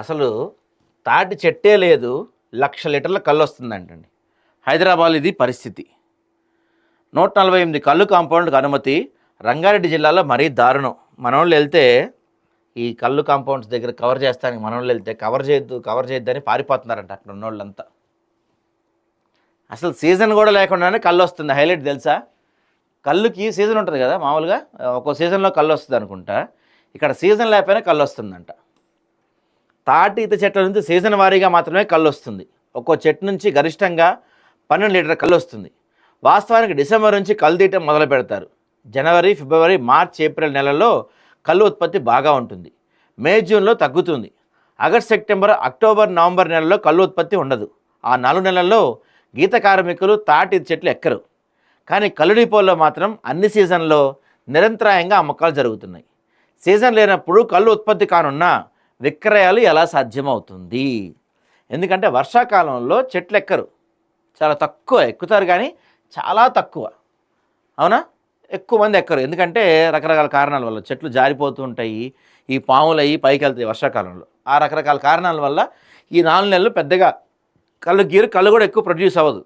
అసలు తాటి చెట్టే లేదు లక్ష లీటర్ల కళ్ళు వస్తుందంటండి హైదరాబాద్ ఇది పరిస్థితి. నూట నలభై ఎనిమిది కళ్ళు కాంపౌండ్కి అనుమతి రంగారెడ్డి జిల్లాలో మరీ దారుణం. మనోళ్ళు వెళ్తే ఈ కళ్ళు కాంపౌండ్స్ దగ్గర కవర్ చేస్తానికి మనోళ్ళు వెళ్తే కవర్ చేయొద్దు కవర్ చేయొద్దని పారిపోతున్నారంట అక్కడ ఉన్నోళ్ళంతా. అసలు సీజన్ కూడా లేకుండానే కళ్ళు వస్తుంది హైలైట్ తెలుసా? కళ్ళుకి సీజన్ ఉంటుంది కదా మామూలుగా? ఒక్కో సీజన్లో కళ్ళు వస్తుంది అనుకుంటా. ఇక్కడ సీజన్ లేకపోయినా కళ్ళు వస్తుందంట తాటి ఈత చెట్ల నుంచి సీజన్ వారీగా మాత్రమే కళ్ళు వస్తుంది ఒక్కో చెట్టు నుంచి గరిష్టంగా పన్నెండు లీటర్ కళ్ళు వస్తుంది వాస్తవానికి డిసెంబర్ నుంచి కళ్ళు తీయటం మొదలు పెడతారు. జనవరి ఫిబ్రవరి మార్చ్ ఏప్రిల్ నెలల్లో కళ్ళు ఉత్పత్తి బాగా ఉంటుంది. మే జూన్లో తగ్గుతుంది. ఆగస్ట్ సెప్టెంబర్ అక్టోబర్ నవంబర్ నెలలో కళ్ళు ఉత్పత్తి ఉండదు. ఆ నాలుగు నెలల్లో గీత కార్మికులు తాటి చెట్లు ఎక్కరు. కానీ కళ్ళు డిపోల్లో మాత్రం అన్ని సీజన్లో నిరంతరాయంగా అమ్మకాలు జరుగుతున్నాయి. సీజన్ లేనప్పుడు కళ్ళు ఉత్పత్తి కానున్నా విక్రయాలు ఎలా సాధ్యమవుతుంది? ఎందుకంటే వర్షాకాలంలో చెట్లు ఎక్కరు చాలా తక్కువ ఎక్కుతారు కానీ చాలా తక్కువ. అవునా? ఎక్కువ మంది ఎక్కరు. ఎందుకంటే రకరకాల కారణాల వల్ల చెట్లు జారిపోతూ ఉంటాయి ఈ పాములు అయ్యి పైకి వెళ్తాయి వర్షాకాలంలో. ఆ రకరకాల కారణాల వల్ల ఈ నాలుగు నెలలు పెద్దగా కళ్ళు గీరు కళ్ళు కూడా ఎక్కువ ప్రొడ్యూస్ అవ్వదు.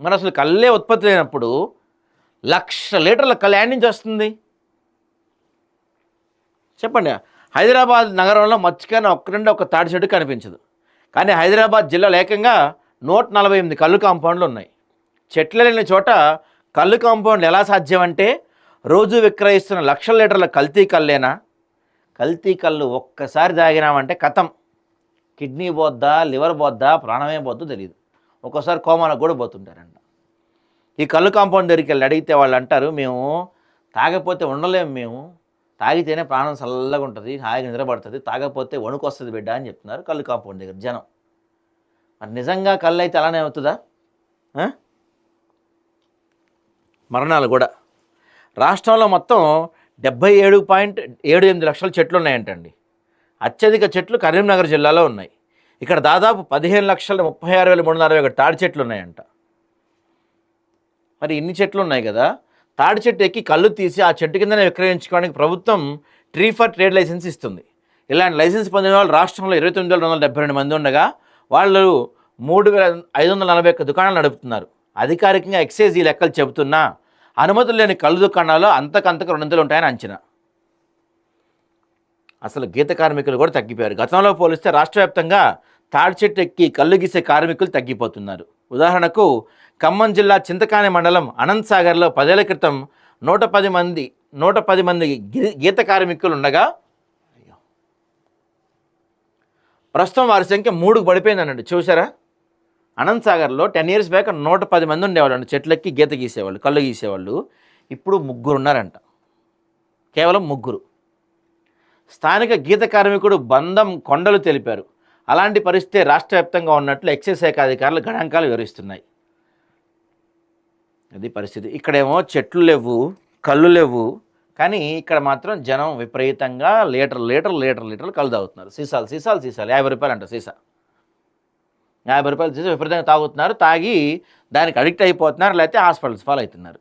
మరి అసలు కళ్ళే ఉత్పత్తి లేనప్పుడు లక్ష లీటర్ల కళ్ళు యాడ్ నుంచి వస్తుంది? చెప్పండి. హైదరాబాద్ నగరంలో మచ్చికైనా ఒక్క రెండు ఒక తాడి చెట్టు కనిపించదు. కానీ హైదరాబాద్ జిల్లాలో ఏకంగా నూట నలభై ఎనిమిది కళ్ళు కాంపౌండ్లు ఉన్నాయి. చెట్లు లేని చోట కళ్ళు కాంపౌండ్లు ఎలా సాధ్యం అంటే రోజు విక్రయిస్తున్న లక్షల లీటర్ల కల్తీ కల్లేనా కల్తీ కళ్ళు ఒక్కసారి తాగినామంటే కథం కిడ్నీ పోద్దా లివర్ పోద్దా ప్రాణమే పోద్దో తెలియదు ఒక్కోసారి కోమాలకు కూడా పోతుంటారంట. ఈ కళ్ళు కాంపౌండ్ దగ్గరికి వెళ్ళి అడిగితే వాళ్ళు అంటారు మేము తాగపోతే ఉండలేము మేము తాగితేనే ప్రాణం చల్లగా ఉంటుంది హాయిగా నిద్రపడుతుంది తాగకపోతే వణుకు వస్తుంది బిడ్డ అని చెప్తున్నారు కళ్ళు కాంపౌండ్ దగ్గర జనం. మరి నిజంగా కళ్ళు అయితే అలానే అవుతుందా? మరణాలు కూడా. రాష్ట్రంలో మొత్తం డెబ్బై ఏడు పాయింట్ ఏడు ఎనిమిది లక్షల చెట్లు ఉన్నాయంటండి. అత్యధిక చెట్లు కరీంనగర్ జిల్లాలో ఉన్నాయి. ఇక్కడ దాదాపు పదిహేను లక్షల ముప్పై ఆరు వేల మూడు వందల అరవై ఒకటి తాడి చెట్లు ఉన్నాయంట. మరి ఇన్ని చెట్లు ఉన్నాయి కదా? తాడి చెట్టు ఎక్కి కళ్ళు తీసి ఆ చెట్టు కిందనే విక్రయించుకోవడానికి ప్రభుత్వం ట్రీ ఫర్ ట్రేడ్ లైసెన్స్ ఇస్తుంది. ఇలాంటి లైసెన్స్ పొందిన వాళ్ళు రాష్ట్రంలో ఇరవై తొమ్మిది వేల రెండు వందల డెబ్బై రెండు మంది ఉండగా వాళ్ళు మూడు వేల ఐదు వందల నలభై ఒక్క దుకాణాలు నడుపుతున్నారు. అధికారికంగా ఎక్సైజ్ ఈ లెక్కలు చెబుతున్నా అనుమతులు లేని కళ్ళు దుకాణాలు అంతకంతకు రెండొందలు ఉంటాయని అంచనా. అసలు గీత కార్మికులు కూడా తగ్గిపోయారు. గతంలో పోలిస్తే రాష్ట్ర వ్యాప్తంగా తాడి చెట్టు ఎక్కి కళ్ళు గీసే కార్మికులు తగ్గిపోతున్నారు. ఉదాహరణకు ఖమ్మం జిల్లా చింతకాని మండలం అనంత్ సాగర్లో పదేళ్ళ క్రితం నూట పది మంది నూట పది మంది గీ- గీత కార్మికులు ఉండగా ప్రస్తుతం వారి సంఖ్య మూడుకు పడిపోయింది అన్నట్టు చూసారా అనంత్ సాగర్లో టెన్ ఇయర్స్ బ్యాక్ నూట పది మంది ఉండేవాళ్ళు అండి చెట్లెక్కి గీత గీసేవాళ్ళు కళ్ళు గీసేవాళ్ళు. ఇప్పుడు ముగ్గురు ఉన్నారంట. కేవలం ముగ్గురు. స్థానిక గీత కార్మికుడు బంధం కొండలు తెలిపారు. అలాంటి పరిస్థితి రాష్ట్ర వ్యాప్తంగా ఉన్నట్లు ఎక్సైజ్ శాఖ అధికారులు గణాంకాలు వివరిస్తున్నాయి. అది పరిస్థితి. ఇక్కడేమో చెట్లు లేవు కళ్ళు లేవు కానీ ఇక్కడ మాత్రం జనం విపరీతంగా లీటర్ లీటర్ లీటర్ లీటర్లు కళ్ళు తాగుతున్నారు. సీసాలు సీసాలు సీసాలు. యాభై రూపాయలు అంట సీసా. యాభై రూపాయలు సీసా విపరీతంగా తాగుతున్నారు తాగి దానికి అడిక్ట్ అయిపోతున్నారు లేకపోతే హాస్పిటల్స్ ఫాలో అవుతున్నారు.